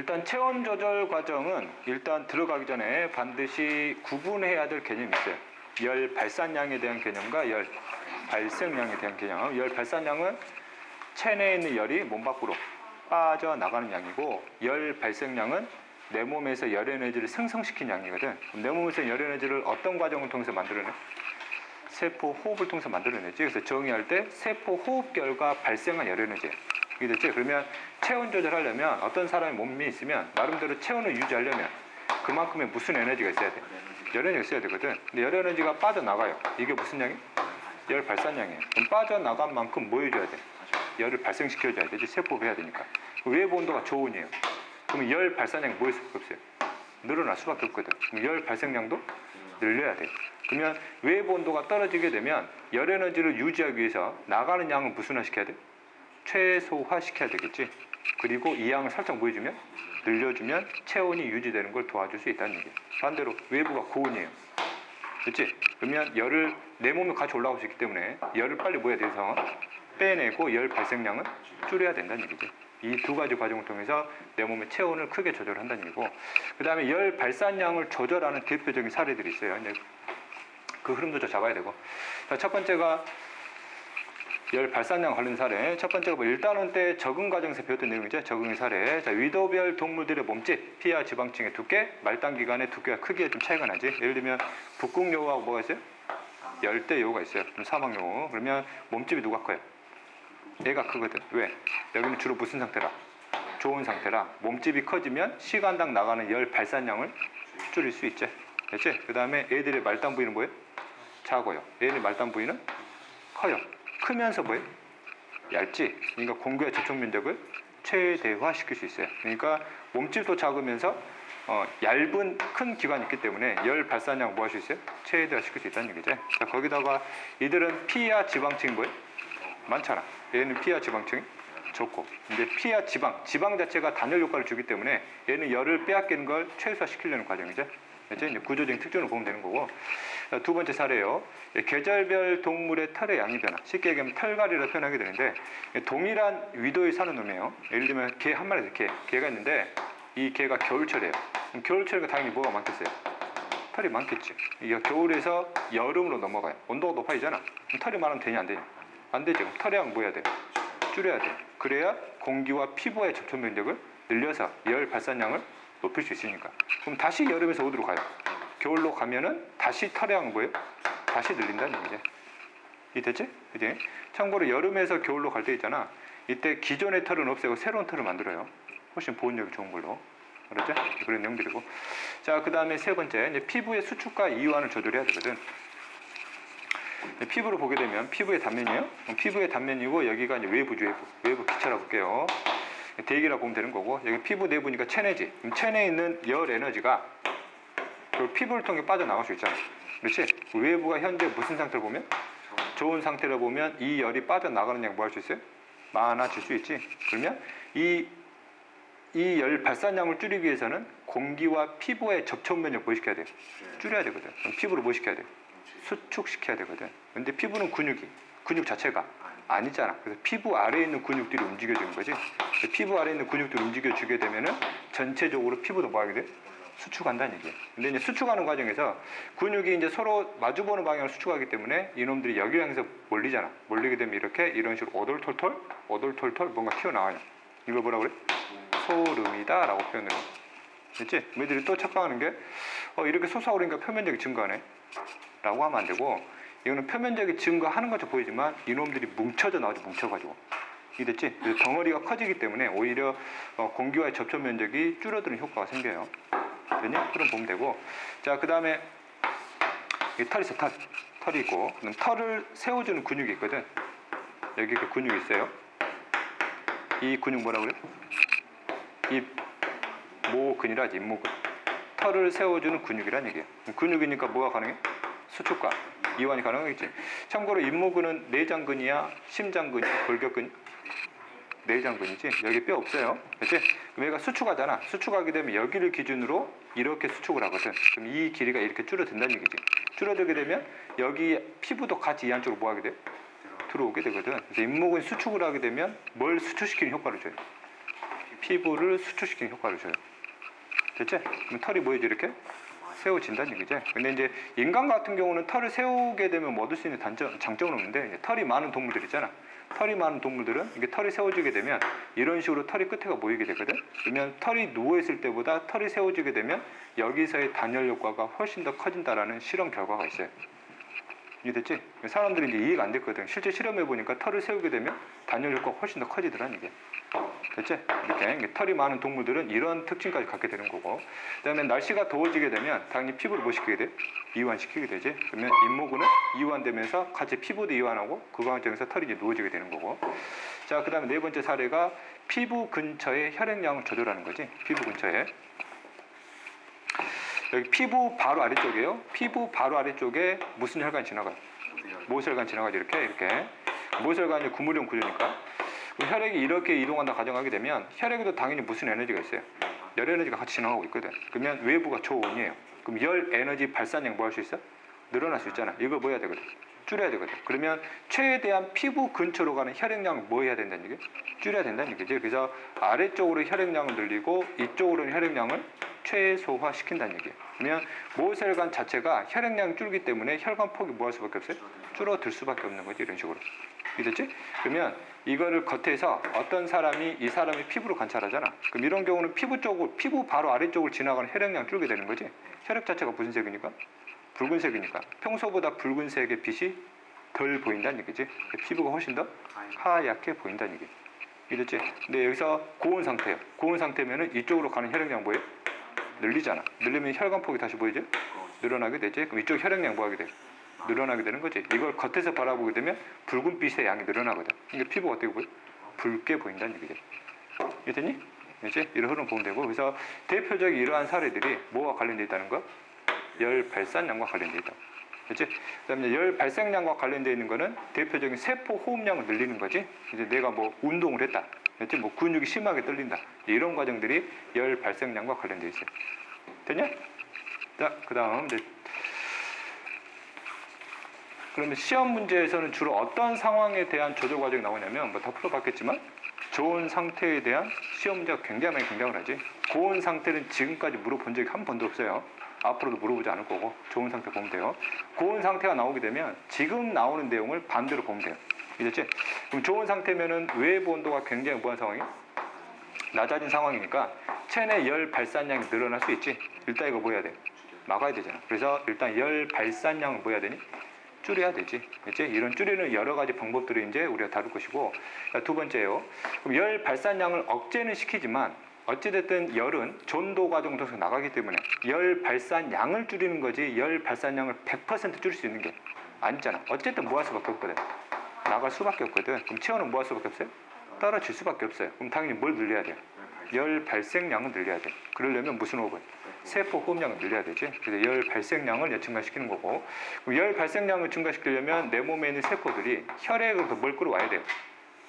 일단 체온 조절 과정은 일단 들어가기 전에 반드시 구분해야 될 개념이 있어요. 열 발산량에 대한 개념과 열 발생량에 대한 개념. 열 발산량은 체내에 있는 열이 몸 밖으로 빠져나가는 양이고 열 발생량은 내 몸에서 열 에너지를 생성시킨 양이거든. 내 몸에서 열 에너지를 어떤 과정을 통해서 만들어내? 세포 호흡을 통해서 만들어내지. 그래서 정의할 때 세포 호흡 결과 발생한 열 에너지. 이게 됐지? 그러면 체온 조절하려면 어떤 사람의 몸이 있으면 나름대로 체온을 유지하려면 그만큼의 무슨 에너지가 있어야 돼? 열 에너지가 있어야 되거든. 근데 열 에너지가 빠져나가요. 이게 무슨 양이? 열 발산량이에요. 그럼 빠져나간 만큼 뭐 해줘야 돼? 열을 발생시켜줘야 되지. 세포를 해야 되니까. 외부 온도가 저온이에요. 그럼 열 발산량이 뭐일 수밖에 없어요? 늘어날 수밖에 없거든. 그럼 열 발생량도 늘려야 돼요. 그러면 외부 온도가 떨어지게 되면 열 에너지를 유지하기 위해서 나가는 양을 무슨 시켜야 돼? 최소화 시켜야 되겠지. 그리고 이 양을 살짝 뭐 해주면 늘려주면 체온이 유지되는 걸 도와줄 수 있다는 얘기예요. 반대로 외부가 고온이에요. 그렇지? 그러면 열을 내 몸에 같이 올라올 수 있기 때문에 열을 빨리 뭐해야 돼서 빼내고 열 발생량은 줄여야 된다는 얘기죠. 이 두 가지 과정을 통해서 내 몸의 체온을 크게 조절한다는 얘기고 그 다음에 열 발산량을 조절하는 대표적인 사례들이 있어요. 그 흐름도 좀 잡아야 되고 자, 첫 번째가 열 발산량 관련 사례. 첫 번째가 뭐 일단원 때 적응 과정에서 배웠던 내용이죠. 적응의 사례. 자, 위도별 동물들의 몸집, 피하 지방층의 두께, 말단 기간의 두께와 크기에 좀 차이가 나지. 예를 들면 북극요하고 뭐가 있어요? 열대 요가 있어요. 그럼 사막요. 그러면 몸집이 누가 커요? 얘가 크거든. 왜? 여기는 주로 무슨 상태라? 좋은 상태라 몸집이 커지면 시간당 나가는 열 발산량을 줄일 수 있지. 됐지? 그 다음에 애들의 말단 부위는 뭐예요? 작아요. 얘네 말단 부위는 커요. 크면서 뭐예요? 얇지. 그러니까 공구의 접촉 면적을 최대화시킬 수 있어요. 그러니까 몸집도 작으면서 어, 얇은 큰 기관이 있기 때문에 열 발산량 뭐 할 수 있어요? 최대화시킬 수 있다는 얘기죠. 자, 거기다가 이들은 피와 지방층이 뭐예요? 많잖아. 얘는 피와 지방층이 적고. 근데 피와 지방, 지방 자체가 단열 효과를 주기 때문에 얘는 열을 빼앗기는 걸 최소화시키려는 과정이죠. 이제 구조적인 특징을 보면 되는 거고. 자, 두 번째 사례예요. 예, 계절별 동물의 털의 양이 변화. 쉽게 얘기하면 털갈이라 표현하게 되는데 예, 동일한 위도에 사는 놈이에요. 예를 들면 개 한 마리 개, 개가 있는데 이 개가 겨울철이에요. 그럼 겨울철이니까 당연히 뭐가 많겠어요? 털이 많겠지. 이게 겨울에서 여름으로 넘어가요. 온도가 높아지잖아. 털이 많으면 되냐 안 되냐? 안 되죠. 털의 양 뭐 해야 돼요? 줄여야 돼요. 그래야 공기와 피부의 접촉 면적을 늘려서 열 발산량을 높일 수 있으니까. 그럼 다시 여름에서 어디로 가요? 겨울로 가면은 다시 양은 뭐예요? 다시 늘린다는 얘기죠. 이됐지? 그지? 참고로 여름에서 겨울로 갈 때 있잖아. 이때 기존의 털은 없애고 새로운 털을 만들어요. 훨씬 보온력이 좋은 걸로. 그렇죠? 그런 내용들이고. 자, 그 다음에 세 번째. 이제 피부의 수축과 이완을 조절해야 되거든. 이제 피부를 보게 되면 피부의 단면이에요. 피부의 단면이고 여기가 이제 외부죠, 외부. 외부 기차라 볼게요. 대기라 보면 되는 거고 여기 피부 내부니까 체내지. 체내에 있는 열 에너지가 그 피부를 통해 빠져나갈 수 있잖아. 그렇지? 외부가 현재 무슨 상태를 보면 좋은 상태를 보면 이 열이 빠져나가는 양 뭐 할 수 있어요? 많아질 수 있지. 그러면 이 이 열 발산량을 줄이기 위해서는 공기와 피부의 접촉 면역 뭐 시켜야 돼요? 줄여야 되거든. 피부를 뭐 시켜야 돼요? 수축시켜야 되거든. 근데 피부는 근육이 근육 자체가 아니잖아. 그래서 피부 아래에 있는 근육들이 움직여주는 거지. 피부 아래에 있는 근육들이 움직여주게 되면은 전체적으로 피부도 뭐 하게 돼? 수축한다는 얘기예요. 근데 이제 수축하는 과정에서 근육이 이제 서로 마주보는 방향을 수축하기 때문에 이놈들이 여기 향해서 몰리잖아. 몰리게 되면 이렇게 이런 식으로 오돌톨톨, 오돌톨톨 뭔가 튀어나와요. 이걸 뭐라 그래? 소름이다 라고 표현을 해. 됐지? 우리들이 또 착각하는 게, 어, 이렇게 솟아오르니까 표면적이 증가하네. 라고 하면 안 되고, 이거는 표면적이 증가하는 것처럼 보이지만, 이놈들이 뭉쳐져 나오죠, 뭉쳐가지고. 그래서 덩어리가 커지기 때문에 오히려 어, 공기와의 접촉 면적이 줄어드는 효과가 생겨요. 됐냐? 그럼 보면 되고. 자, 그 다음에, 이털 있어, 털. 털이 있고, 그럼 털을 세워주는 근육이 있거든. 여기 그 근육이 있어요. 이 근육 뭐라 그래? 이 모근이라지 잇모근 털을 세워주는 근육이란 얘기예요 근육이니까 뭐가 가능해? 수축과 이완이 가능하겠지 참고로 잇모근은 내장근이야 심장근이야 골격근이 내장근이지 여기 뼈 없어요 그렇지? 그럼 얘가 수축하잖아 수축하게 되면 여기를 기준으로 이렇게 수축을 하거든 그럼 이 길이가 이렇게 줄어든다는 얘기지 줄어들게 되면 여기 피부도 같이 이 안쪽으로 뭐 하게 돼? 들어오게 되거든 그래서 잇모근이 수축을 하게 되면 뭘 수축시키는 효과를 줘요? 피부를 수축시키는 효과를 줘요. 됐지? 그럼 털이 뭐예요 이렇게? 세워진다는 얘기죠. 근데 이제 인간 같은 경우는 털을 세우게 되면 뭐 얻을 수 있는 단점, 장점은 없는데 털이 많은 동물들 있잖아. 털이 많은 동물들은 이게 털이 세워지게 되면 이런 식으로 털이 끝에가 모이게 되거든. 그러면 털이 누워 있을 때보다 털이 세워지게 되면 여기서의 단열 효과가 훨씬 더 커진다라는 실험 결과가 있어요. 이해됐지? 사람들이 이제 이해가 안 됐거든. 실제 실험해 보니까 털을 세우게 되면 단열 효과가 훨씬 더 커지더라는 이게. 됐지? 이렇게 털이 많은 동물들은 이런 특징까지 갖게 되는 거고. 그다음에 날씨가 더워지게 되면 당연히 피부를 뭐 시키게 돼? 이완시키게 되지. 그러면 잇모근은 이완되면서 같이 피부도 이완하고 그 과정에서 털이 이제 누워지게 되는 거고. 자, 그다음에 네 번째 사례가 피부 근처의 혈액량을 조절하는 거지. 피부 근처에. 여기 피부 바로 아래쪽이에요. 피부 바로 아래쪽에 무슨 혈관이 지나가요? 모세혈관 지나가죠. 이렇게 이렇게. 모세혈관이 구물형 구조니까. 혈액이 이렇게 이동한다 가정하게 되면 혈액에도 당연히 무슨 에너지가 있어요. 열 에너지가 같이 지나가고 있거든. 그러면 외부가 저온이에요. 그럼 열 에너지 발산량 뭐 할 수 있어? 늘어날 수 있잖아. 이거 뭐 해야 되거든? 줄여야 되거든. 그러면 최대한 피부 근처로 가는 혈액량을 뭐 해야 된다는 얘기? 줄여야 된다는 얘기지. 그래서 아래쪽으로 혈액량을 늘리고 이쪽으로는 혈액량을 최소화 시킨다는 얘기예요. 그러면 모세혈관 자체가 혈액량이 줄기 때문에 혈관 폭이 뭐 할 수밖에 없어요? 줄어들 수밖에 없는 거지 이런 식으로. 이해됐지? 그러면 이거를 겉에서 어떤 사람이 이 사람의 피부로 관찰하잖아. 그럼 이런 경우는 피부 쪽을 피부 바로 아래쪽을 지나가는 혈액량 줄게 되는 거지. 혈액 자체가 무슨 색이니까? 붉은색이니까 평소보다 붉은색의 빛이 덜 보인다는 얘기지. 피부가 훨씬 더 하얗게 보인다는 얘기. 이랬지? 근데 여기서 고온 상태예요. 고온 상태면은 이쪽으로 가는 혈액량 뭐예요? 늘리잖아. 늘리면 혈관 폭이 다시 보이죠? 늘어나게 되지. 그럼 이쪽 혈액량 뭐 하게 돼? 늘어나게 되는 거지. 이걸 겉에서 바라보게 되면 붉은빛의 양이 늘어나거든. 그러니까 피부가 어떻게 보여? 붉게 보인다는 얘기지. 이해됐니? 이제 이런 흐름 보면 되고 그래서 대표적인 이러한 사례들이 뭐와 관련돼 있다는 거? 열 발산량과 관련돼 있다. 그렇지? 그다음에 열 발생량과 관련돼 있는 거는 대표적인 세포 호흡량을 늘리는 거지. 이제 내가 뭐 운동을 했다. 그렇지? 뭐 근육이 심하게 떨린다. 이런 과정들이 열 발생량과 관련돼 있어요. 됐냐? 자, 그다음 그러면 시험 문제에서는 주로 어떤 상황에 대한 조절 과정이 나오냐면 뭐 다 풀어봤겠지만 좋은 상태에 대한 시험 문제가 굉장히 많이 등장을 하지. 고온 상태는 지금까지 물어본 적이 한 번도 없어요. 앞으로도 물어보지 않을 거고 좋은 상태 보면 돼요. 고온 상태가 나오게 되면 지금 나오는 내용을 반대로 보면 돼요. 이랬지? 그럼 좋은 상태면은 외부 온도가 굉장히 뭐한 상황이야? 낮아진 상황이니까 체내 열 발산량이 늘어날 수 있지. 일단 이거 뭐 해야 돼? 막아야 되잖아. 그래서 일단 열 발산량을 뭐 해야 되니? 줄여야 되지. 그치? 이런 줄이는 여러 가지 방법들을 이제 우리가 다룰 것이고 자, 두 번째요. 그럼 열 발산량을 억제는 시키지만 어찌됐든 열은 전도 과정 통해서 나가기 때문에 열 발산량을 줄이는 거지 열 발산량을 100% 줄일 수 있는 게 아니잖아. 어쨌든 뭐 할 수밖에 없거든. 나갈 수밖에 없거든. 그럼 체온은 뭐 할 수밖에 없어요? 떨어질 수밖에 없어요. 그럼 당연히 뭘 늘려야 돼요? 열 발생량을 늘려야 돼. 그러려면 무슨 호흡을? 세포 호흡량을 늘려야 되지. 그래서 열 발생량을 증가시키는 거고. 열 발생량을 증가시키려면 내 몸에 있는 세포들이 혈액으로 뭘 끌어와야 돼요?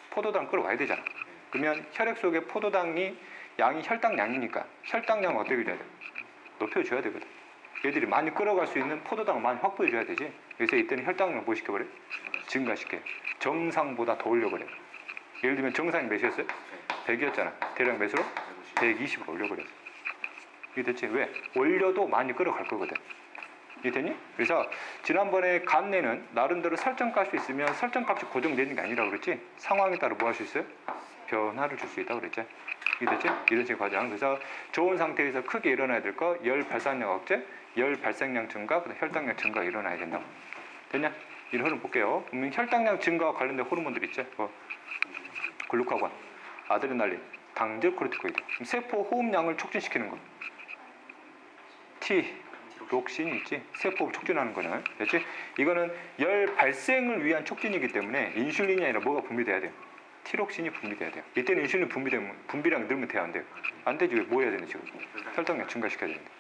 포도당 끌어와야 되잖아. 그러면 혈액 속에 포도당이 양이 혈당량이니까 혈당량을 어떻게 줘야 돼? 높여줘야 되거든. 얘들이 많이 끌어갈 수 있는 포도당을 많이 확보해줘야 되지. 그래서 이때는 혈당량을 뭐 시켜버려? 증가시켜. 정상보다 더 올려버려. 예를 들면 정상이 몇이었어요? 100이었잖아. 대략 몇으로? 120으로 올려버렸어. 이게 됐지? 왜? 올려도 많이 끌어갈 거거든. 이게 됐니? 그래서 지난번에 간내는 나름대로 설정값이 있으면 설정값이 고정되는 게 아니라 그랬지? 상황에 따라 뭐 할 수 있어요? 변화를 줄 수 있다고 그랬지? 이게 됐지? 이런 식의 과정. 그래서 좋은 상태에서 크게 일어나야 될 거, 열 발산량 억제, 열 발생량 증가, 그다음 혈당량 증가 일어나야 된다고. 됐냐? 이런 흐름 볼게요. 그러면 혈당량 증가와 관련된 호르몬들 있죠? 뭐 글루카곤, 아드레날린, 당질, 코르티코이드. 세포 호흡량을 촉진시키는 거. T, 록신이 있지. 세포 촉진하는 거는. 됐지? 이거는 열 발생을 위한 촉진이기 때문에 인슐린이 아니라 뭐가 분비돼야 돼요? 티록신이 분비돼야 돼요. 이때는 인슐린 분비되면 분비량이 늘면 돼요, 안 돼요? 안 되지. 왜 뭐 해야 되는 지금? 혈당량 증가시켜야 되는데.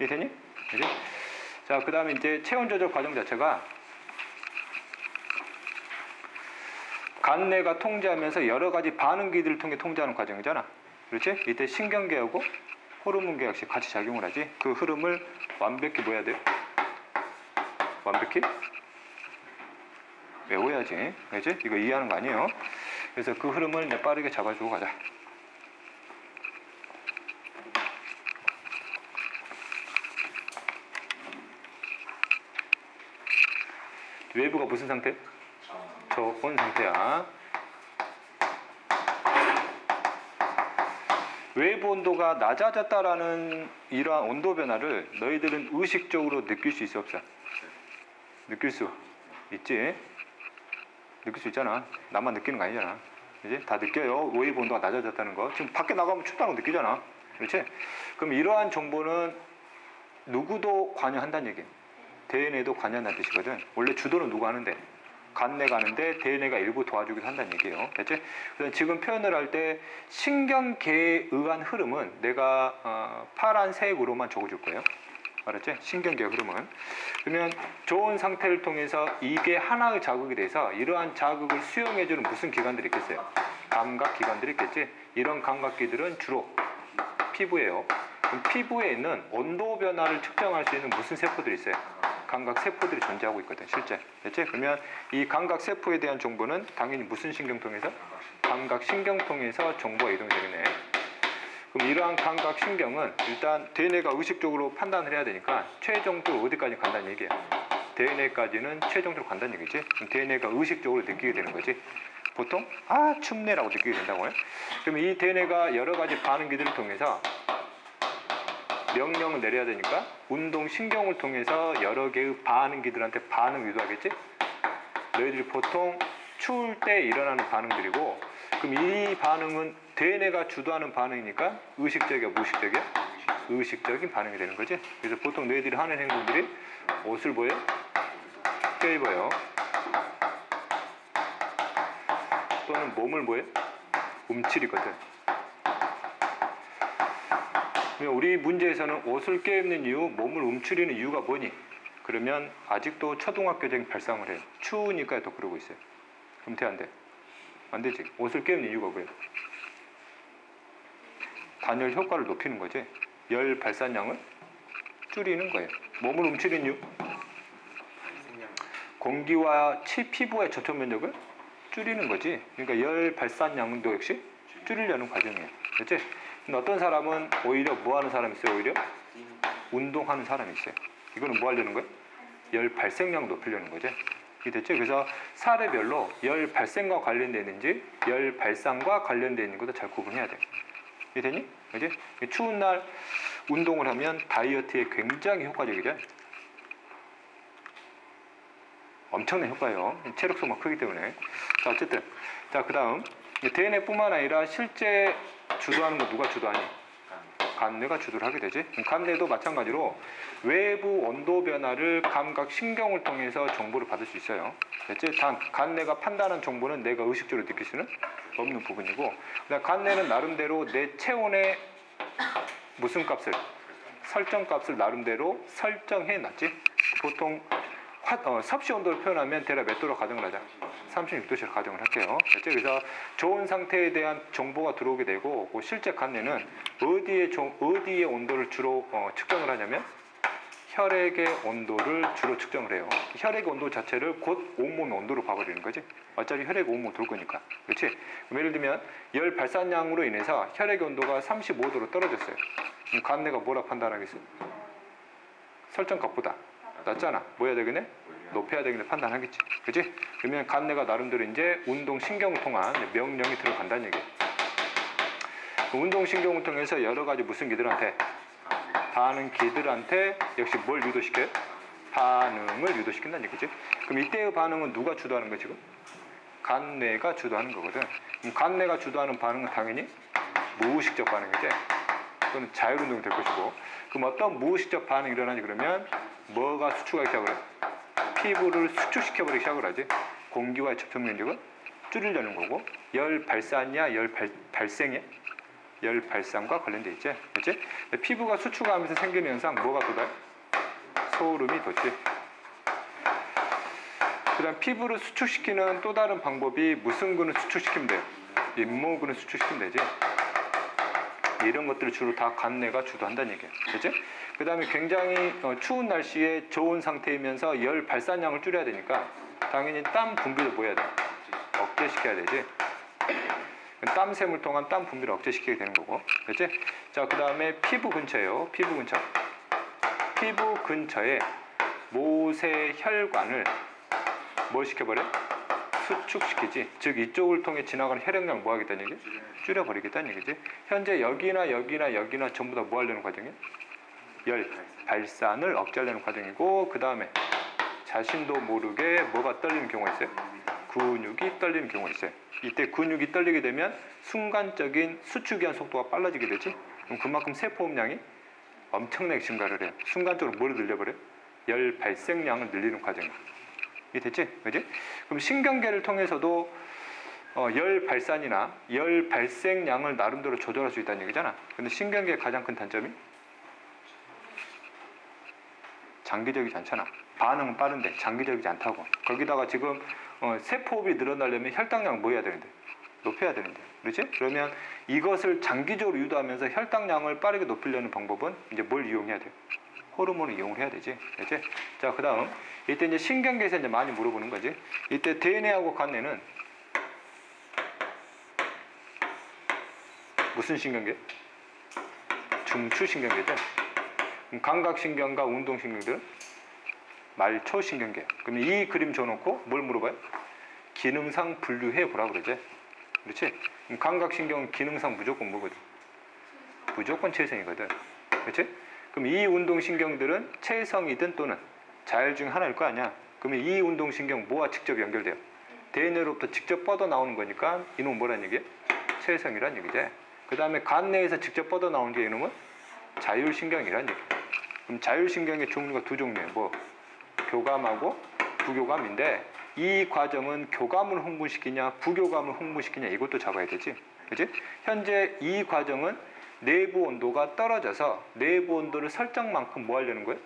이해되니? 그지? 자, 그 다음에 이제 체온 조절 과정 자체가 간내가 통제하면서 여러 가지 반응기들을 통해 통제하는 과정이잖아. 그렇지? 이때 신경계하고 호르몬과 역시 같이 작용을 하지 그 흐름을 완벽히 뭐야 돼요? 완벽히 외워야지. 알지? 이거 이해하는 거 아니에요? 그래서 그 흐름을 내 빠르게 잡아주고 가자. 외부가 무슨 상태? 저온 상태야. 외부 온도가 낮아졌다라는 이러한 온도 변화를 너희들은 의식적으로 느낄 수 있어 없어? 느낄 수 있지? 느낄 수 있잖아. 나만 느끼는 거 아니잖아. 이제 다 느껴요. 외부 온도가 낮아졌다는 거. 지금 밖에 나가면 춥다는 거 느끼잖아. 그렇지? 그럼 이러한 정보는 누구도 관여한다는 얘기야. 대인에도 관여한다는 뜻이거든. 원래 주도는 누가 하는데? 간내가 하는데 대인회가 일부 도와주기도 한다는 얘기예요. 됐지? 그래서 지금 표현을 할 때 신경계에 의한 흐름은 내가 어, 파란색으로만 적어줄 거예요. 알았지? 신경계 흐름은. 그러면 좋은 상태를 통해서 이게 하나의 자극이 돼서 이러한 자극을 수용해주는 무슨 기관들이 있겠어요? 감각 기관들이 있겠지? 이런 감각기들은 주로 피부예요. 피부에 있는 온도 변화를 측정할 수 있는 무슨 세포들이 있어요? 감각 세포들이 존재하고 있거든, 실제. 됐지? 그러면 이 감각 세포에 대한 정보는 당연히 무슨 신경통에서? 감각 신경통에서 정보가 이동이 되겠네. 그럼 이러한 감각 신경은 일단 DNA가 의식적으로 판단을 해야 되니까 최종적으로 어디까지 간다는 얘기야. DNA까지는 최종적으로 간다는 얘기지. 그럼 DNA가 의식적으로 느끼게 되는 거지. 보통 아 춥네라고 느끼게 된다고요. 그럼 이 DNA가 여러 가지 반응기들을 통해서 명령을 내려야 되니까 운동 신경을 통해서 여러 개의 반응기들한테 반응 유도하겠지. 너희들이 보통 추울 때 일어나는 반응들이고 그럼 이 반응은 DNA가 주도하는 반응이니까 의식적이야 무의식적이야? 의식적인 반응이 되는 거지. 그래서 보통 너희들이 하는 행동들이 옷을 보여? 껴입어요. 또는 몸을 보여? 움츠리거든. 우리 문제에서는 옷을 껴입는 이유, 몸을 움츠리는 이유가 뭐니? 그러면 아직도 초등학교적인 발상을 해요. 추우니까 더 그러고 있어요. 돼, 안 되지. 옷을 껴입는 이유가 뭐예요? 단열 효과를 높이는 거지. 열 발산량을 줄이는 거예요. 몸을 움츠리는 이유? 공기와 치 피부의 접촉 면적을 줄이는 거지. 그러니까 열 발산량도 역시 줄이려는 과정이에요. 그렇지? 근데 어떤 사람은 오히려 뭐 하는 사람이 있어요? 오히려 운동하는 사람이 있어요. 이거는 뭐 하려는 거예요? 열 발생량 높이려는 거죠. 이게 됐죠? 그래서 사례별로 열 발생과 관련되어 있는지 열 발산과 관련되어 있는 것도 잘 구분해야 돼. 이게 되니? 그지? 추운 날 운동을 하면 다이어트에 굉장히 효과적이죠. 엄청난 효과예요. 체력 소모가 크기 때문에. 자, 어쨌든. 자, 그 다음. DNA뿐만 아니라 실제 주도하는 거 누가 주도하니? 간뇌가 주도를 하게 되지. 간뇌도 마찬가지로 외부 온도 변화를 감각 신경을 통해서 정보를 받을 수 있어요. 됐지? 단 간뇌가 판단한 정보는 내가 의식적으로 느낄 수는 없는 부분이고, 간뇌는 나름대로 내 체온의 무슨 값을 설정 값을 나름대로 설정해 놨지. 보통 화, 어, 섭씨 온도를 표현하면 대략 몇 도로 가정을 하자? 36도씨로 가정을 할게요. 그래서 좋은 상태에 대한 정보가 들어오게 되고 그 실제 간뇌는 어디에 조, 어디의 온도를 주로 어, 측정을 하냐면 혈액의 온도를 주로 측정을 해요. 혈액 온도 자체를 곧 온몸의 온도로 봐버리는 거지. 어차피 혈액 온몸 돌 거니까. 그렇지? 예를 들면 열 발산량으로 인해서 혈액 온도가 35도로 떨어졌어요. 그럼 간뇌가 뭐라 판단하겠어? 설정 값보다 낮잖아. 뭐 해야 되겠네? 높여야 되겠네 판단하겠지. 그지? 그러면 간뇌가 나름대로 이제 운동 신경을 통한 명령이 들어간다는 얘기예요. 그 운동 신경을 통해서 여러 가지 무슨 기들한테 반응 기들한테 역시 뭘 유도시켜요? 반응을 유도시킨다는 얘기지. 그럼 이때의 반응은 누가 주도하는 거야 지금? 간뇌가 주도하는 거거든. 그럼 간뇌가 주도하는 반응은 당연히 무의식적 반응이지. 또는 자율운동이 될 것이고. 그럼 어떤 무의식적 반응이 일어나지 그러면 뭐가 수축하기 시작을 해? 피부를 수축시켜버리기 시작을 하지. 공기와의 접촉 면적을 줄이려는 거고 열 발산이야, 열 발, 발생이야? 열 발산과 관련돼 있지. 그렇지? 피부가 수축하면서 생기는 현상 뭐가 돋아요? 소름이 돋지. 그 다음 피부를 수축시키는 또 다른 방법이 무슨 근을 수축시키면 돼요? 잇모근을 수축시키면 되지. 이런 것들을 주로 다 간내가 주도한다는 얘기예요. 그렇지? 그 다음에 굉장히 어, 추운 날씨에 좋은 상태이면서 열 발산량을 줄여야 되니까 당연히 땀 분비도 뭐 해야 돼? 억제시켜야 되지. 땀샘을 통한 땀 분비를 억제시키게 되는 거고. 그렇지? 자, 그 다음에 피부 근처에요. 피부 근처. 피부 근처에 모세 혈관을 뭐 시켜버려? 수축시키지. 즉 이쪽을 통해 지나가는 혈액량 뭐 하겠다는 얘기? 줄여버리겠다는 얘기지. 현재 여기나 여기나 여기나 전부 다 뭐 하려는 과정이야? 열 발산을 억제하려는 과정이고 그 다음에 자신도 모르게 뭐가 떨리는 경우가 있어요? 근육이 떨리는 경우가 있어요. 이때 근육이 떨리게 되면 순간적인 수축이 한 속도가 빨라지게 되지. 그럼 그만큼 세포음량이 엄청나게 증가를 해요. 순간적으로 뭘 늘려버려요? 열 발생량을 늘리는 과정이에요. 이게 됐지? 그지? 그럼 신경계를 통해서도 어, 열 발산이나 열 발생량을 나름대로 조절할 수 있다는 얘기잖아. 근데 신경계의 가장 큰 단점이 장기적이지 않잖아. 반응은 빠른데 장기적이지 않다고. 거기다가 지금 어, 세포흡이 늘어나려면 혈당량 뭐 해야 되는데? 높여야 되는데. 그렇지? 그러면 이것을 장기적으로 유도하면서 혈당량을 빠르게 높이려는 방법은 이제 뭘 이용해야 돼요? 호르몬을 이용을 해야 되지. 그렇지? 자, 그 다음. 이때 이제 신경계에서 이제 많이 물어보는 거지. 이때 대뇌하고 간뇌는 무슨 신경계? 중추신경계죠. 감각신경과 운동신경들은 말초신경계. 그럼 이 그림 줘놓고 뭘 물어봐요? 기능상 분류해 보라 그러지. 그렇지? 감각신경은 기능상 무조건 뭐거든? 무조건 체성이거든. 그렇지? 그럼 이 운동신경들은 체성이든 또는 자율 중 하나일 거 아니야. 그러면 이 운동신경 뭐와 직접 연결돼요? 대뇌로부터 직접 뻗어 나오는 거니까 이놈은 뭐란 얘기야? 체성이란 얘기지. 그 다음에 간 내에서 직접 뻗어 나오는 게 이놈은 자율신경이란 얘기야. 그럼 자율신경의 종류가 두 종류예요. 뭐 교감하고 부교감인데 이 과정은 교감을 흥분시키냐 부교감을 흥분시키냐 이것도 잡아야 되지. 그지? 현재 이 과정은 내부 온도가 떨어져서 내부 온도를 설정만큼 뭐 하려는 거예요?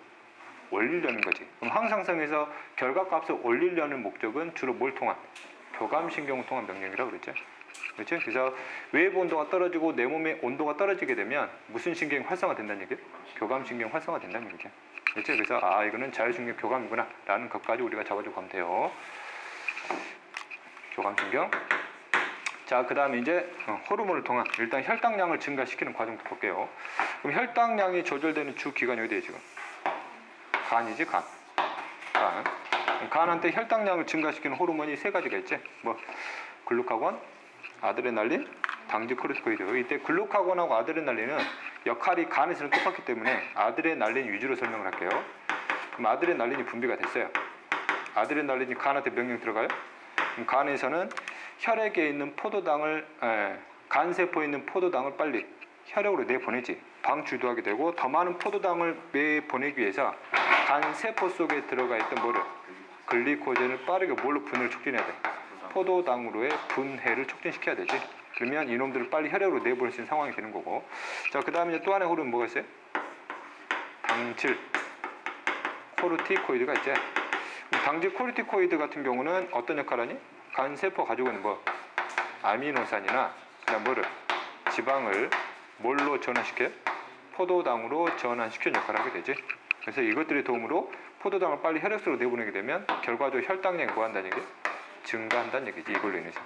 올리려는 거지. 그럼 항상성에서 결과값을 올리려는 목적은 주로 뭘 통한? 교감신경을 통한 명령이라고 그랬죠. 그렇죠? 그래서 외부 온도가 떨어지고 내 몸의 온도가 떨어지게 되면 무슨 신경이 활성화된다는 얘기예요? 교감신경 활성화된다는 얘기죠. 그렇죠? 그래서 아 이거는 자율신경 교감이구나 라는 것까지 우리가 잡아주고 가면 돼요. 교감신경. 자, 그 다음에 이제 어, 호르몬을 통한 일단 혈당량을 증가시키는 과정도 볼게요. 그럼 혈당량이 조절되는 주 기관이 어디에 지금? 간이지 간. 간. 간한테 혈당량을 증가시키는 호르몬이 세 가지가 있지. 뭐 글루카곤, 아드레날린, 당지 코르티코이드. 이때 글루카곤하고 아드레날린은 역할이 간에서는 똑같기 때문에 아드레날린 위주로 설명을 할게요. 그럼 아드레날린이 분비가 됐어요. 아드레날린이 간한테 명령 들어가요? 간에서는 혈액에 있는 포도당을 에, 간 세포에 있는 포도당을 빨리 혈액으로 내보내지. 방출도하게 되고 더 많은 포도당을 내보내기 위해서 간 세포 속에 들어가 있던 뭐를? 글리코젠을 빠르게 뭘로 분해를 촉진해야 돼? 포도당으로의 분해를 촉진시켜야 되지. 그러면 이놈들을 빨리 혈액으로 내보낼 수 있는 상황이 되는 거고. 자그 다음에 또 하나의 호르몬 뭐가 있어요? 당질 코르티코이드가 있지. 당질 코르티코이드 같은 경우는 어떤 역할을 하니? 간 세포 가지고 있는 뭐 아미노산이나 그다음 뭐를 지방을 뭘로 전환시켜요? 포도당으로 전환시키는 역할을 하게 되지. 그래서 이것들의 도움으로 포도당을 빨리 혈액 속으로 내보내게 되면 결과적으로 혈당량이 뭐 한다는 얘기? 증가한다는 얘기지. 이걸로 인해서.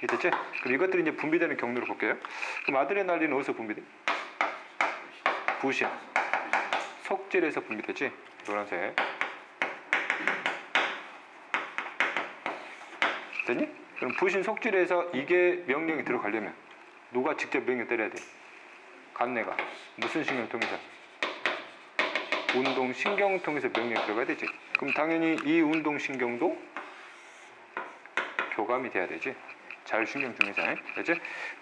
이해됐지? 그럼 이것들이 이제 분비되는 경로를 볼게요. 그럼 아드레날린은 어디서 분비돼? 부신. 속질에서 분비되지. 노란색. 됐니? 그럼 부신 속질에서 이게 명령이 들어가려면 누가 직접 명령 때려야 돼? 간내가 무슨 신경 통해서? 운동 신경 통해서 명령이 들어가야 되지. 그럼 당연히 이 운동 신경도 교감이 돼야 되지. 자율신경 중에서, 그렇지?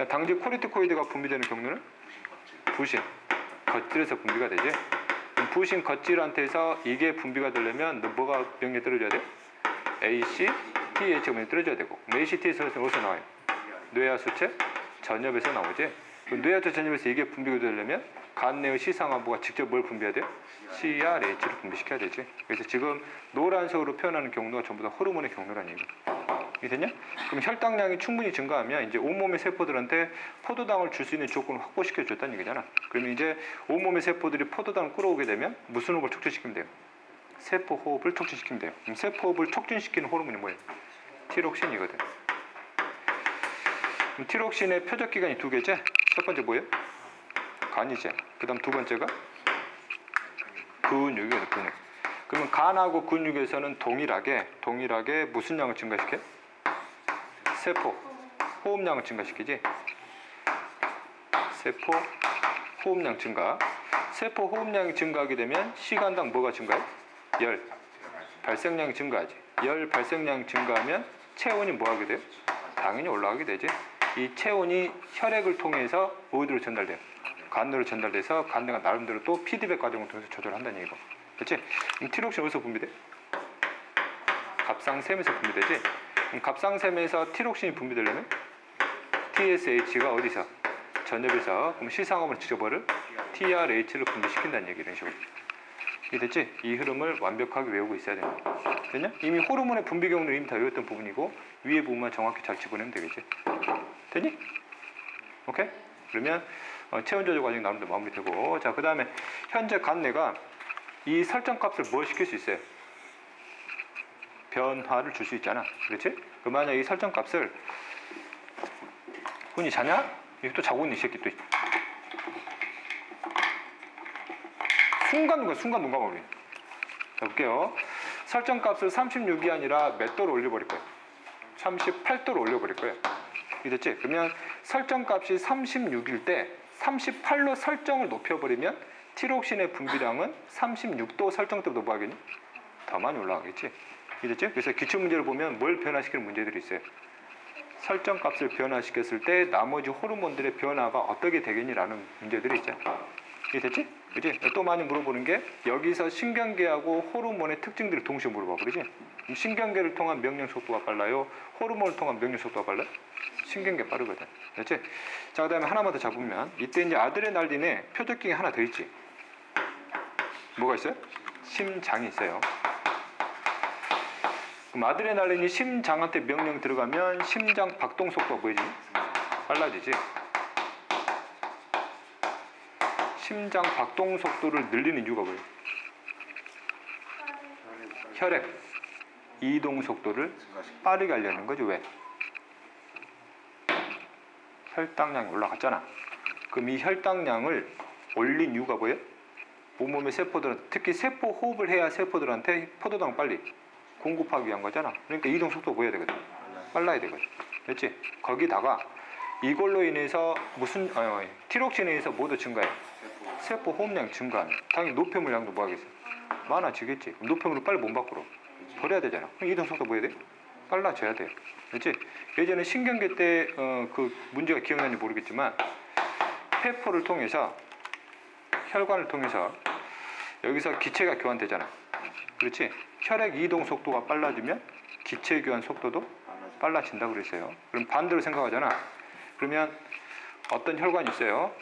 당지 코르티코이드가 분비되는 경로는 부신 겉질에서 분비가 되지. 부신 겉질한테서 이게 분비가 되려면 너 뭐가 명령 떨어져야 돼? AC, TH가 먼저 떨어져야 되고 ACT에서 어디서 나와요? 뇌하수체 전엽에서 나오지. 그 뇌하수체 전엽에서 이게 분비가 되려면 간내의 시상하부가 직접 뭘 분비해야 돼요? CRH를 분비시켜야 되지. 그래서 지금 노란색으로 표현하는 경로가 전부 다 호르몬의 경로라는 얘기. 이해됐냐? 그럼 혈당량이 충분히 증가하면 이제 온몸의 세포들한테 포도당을 줄 수 있는 조건을 확보시켜 줬다는 얘기잖아. 그러면 이제 온몸의 세포들이 포도당을 끌어오게 되면 무슨 호흡을 촉진시키면 돼요? 세포 호흡을 촉진시키면 돼요. 그럼 세포 호흡을 촉진시키는 호르몬이 뭐예요? 티록신이거든. 그럼 티록신의 표적 기관이 두 개째. 첫 번째 뭐예요? 간이제. 그다음 두 번째가 근육이거든. 근육. 그러면 간하고 근육에서는 동일하게 동일하게 무슨 양을 증가시켜? 세포 호흡량을 증가시키지. 세포 호흡량 증가. 세포 호흡량이 증가하게 되면 시간당 뭐가 증가해? 열 발생량이 증가하지. 열 발생량이 증가하면 체온이 뭐 하게 돼요? 당연히 올라가게 되지. 이 체온이 혈액을 통해서 어디로 전달돼요? 간으로 전달돼서 간내가 나름대로 또 피드백 과정을 통해서 조절한다는 얘기고. 그렇지? 티록신 어디서 분비돼? 갑상샘에서 분비되지. 갑상샘에서 티록신이 분비되려면 TSH가 어디서? 전엽에서 그럼 시상업을 지저버를 TRH를 분비시킨다는 얘기 이런 식으로. 이해됐지? 이 흐름을 완벽하게 외우고 있어야 거야. 됐냐? 이미 호르몬의 분비 경로를 이미 다 외웠던 부분이고 위에 부분만 정확히 잘 집어내면 되겠지. 됐니? 오케이? 그러면 어, 체온 조절 과정이 나름대로 마무리되고 자 그 다음에 현재 간내가 이 설정 값을 뭘 시킬 수 있어요? 변화를 줄 수 있잖아. 그렇지? 그 만약 이 설정 값을 훈이 자냐? 이거 또 자고 있는 이 새끼 또 순간 순간 눈감 우리 자 볼게요 설정 값을 36이 아니라 몇 도로 올려버릴 거예요 38도로 올려버릴 거예요 이됐지? 그러면 설정 값이 36일 때 38로 설정을 높여버리면 티록신의 분비량은 36도 설정 때보다 뭐 하겠니? 더 많이 올라가겠지 이됐지? 그래서 기출 문제를 보면 뭘 변화시키는 문제들이 있어요 설정 값을 변화시켰을 때 나머지 호르몬들의 변화가 어떻게 되겠니라는 문제들이 있죠. 이해됐지? 그지? 또 많이 물어보는 게 여기서 신경계하고 호르몬의 특징들을 동시에 물어봐. 그럼 신경계를 통한 명령 속도가 빨라요? 호르몬을 통한 명령 속도가 빨라요? 신경계 빠르거든. 됐지? 자, 그 다음에 하나만 더 잡으면 이때 이제 아드레날린에 표적경이 하나 더 있지. 뭐가 있어요? 심장이 있어요. 그럼 아드레날린이 심장한테 명령 들어가면 심장 박동 속도가 뭐지? 빨라지지. 심장 박동 속도를 늘리는 이유가 뭐예요? 혈액 이동 속도를 빠르게 하려는 거죠. 왜? 혈당량이 올라갔잖아. 그럼 이 혈당량을 올린 이유가 뭐예요? 온몸의 세포들은 특히 세포 호흡을 해야 세포들한테 포도당 빨리 공급하기 위한 거잖아. 그러니까 이동 속도가 뭐야 되거든? 빨라야 되거든. 됐지? 거기다가 이걸로 인해서 무슨 어, 티록신에 의해서 모두 증가해. 세포 호흡량 증가하는. 당연히 노폐물량도 뭐 하겠어? 많아지겠지. 그럼 노폐물을 빨리 몸 밖으로 버려야 되잖아. 그럼 이동 속도 뭐 해야 돼? 빨라져야 돼. 그렇지? 예전에 신경계 때 어, 그 문제가 기억나는지 모르겠지만 폐포를 통해서 혈관을 통해서 여기서 기체가 교환되잖아. 그렇지? 혈액 이동 속도가 빨라지면 기체 교환 속도도 빨라진다고 그랬어요. 그럼 반대로 생각하잖아. 그러면 어떤 혈관이 있어요?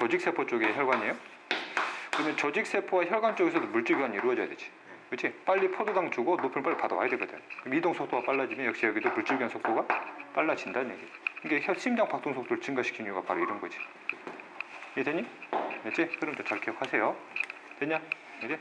조직세포 쪽에 혈관이에요. 그러면 조직세포와 혈관 쪽에서도 물질 교환이 이루어져야 되지. 그렇지? 빨리 포도당 주고 높이를 빨리 받아와야 되거든. 그럼 이동 속도가 빨라지면 역시 여기도 물질 교환 속도가 빨라진다는 얘기. 이게 혈- 심장 박동 속도를 증가시킨 이유가 바로 이런 거지. 이해 되니? 됐지? 흐름도 잘 기억하세요. 됐냐? 이제